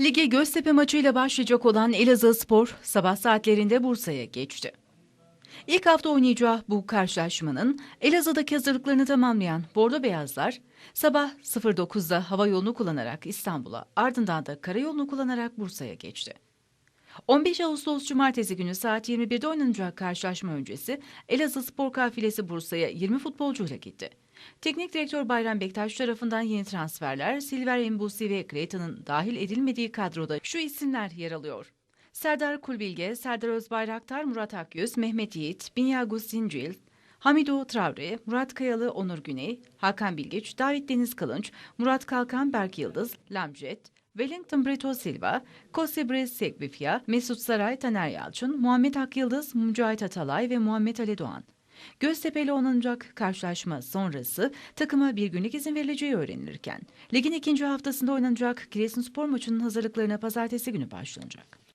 Lige Göztepe maçıyla başlayacak olan Elazığ Spor sabah saatlerinde Bursa'ya geçti. İlk hafta oynayacağı bu karşılaşmanın Elazığ'daki hazırlıklarını tamamlayan Bordo Beyazlar sabah 09'da hava yolunu kullanarak İstanbul'a ardından da karayolunu kullanarak Bursa'ya geçti. 15 Ağustos Cumartesi günü saat 21'de oynanacak karşılaşma öncesi Elazığ Spor kafilesi Bursa'ya 20 futbolcuyla gitti. Teknik direktör Bayram Bektaş tarafından yeni transferler Silver Embusi ve Creighton'ın dahil edilmediği kadroda şu isimler yer alıyor. Serdar Kulbilge, Serdar Özbayraktar, Murat Akyüz, Mehmet Yiğit, Binyagus Zincil, Hamido Traore, Murat Kayalı, Onur Güney, Hakan Bilgiç, David Deniz Kılınç, Murat Kalkan, Berk Yıldız, Lamjet, Wellington Brito Silva, Kosebres Sekbifya, Mesut Saray, Taner Yalçın, Muhammed Akyıldız, Mücahit Atalay ve Muhammed Ali Doğan. Göztepe ile oynanacak karşılaşma sonrası takıma bir günlük izin verileceği öğrenilirken, ligin ikinci haftasında oynanacak Giresunspor maçının hazırlıklarına pazartesi günü başlanacak.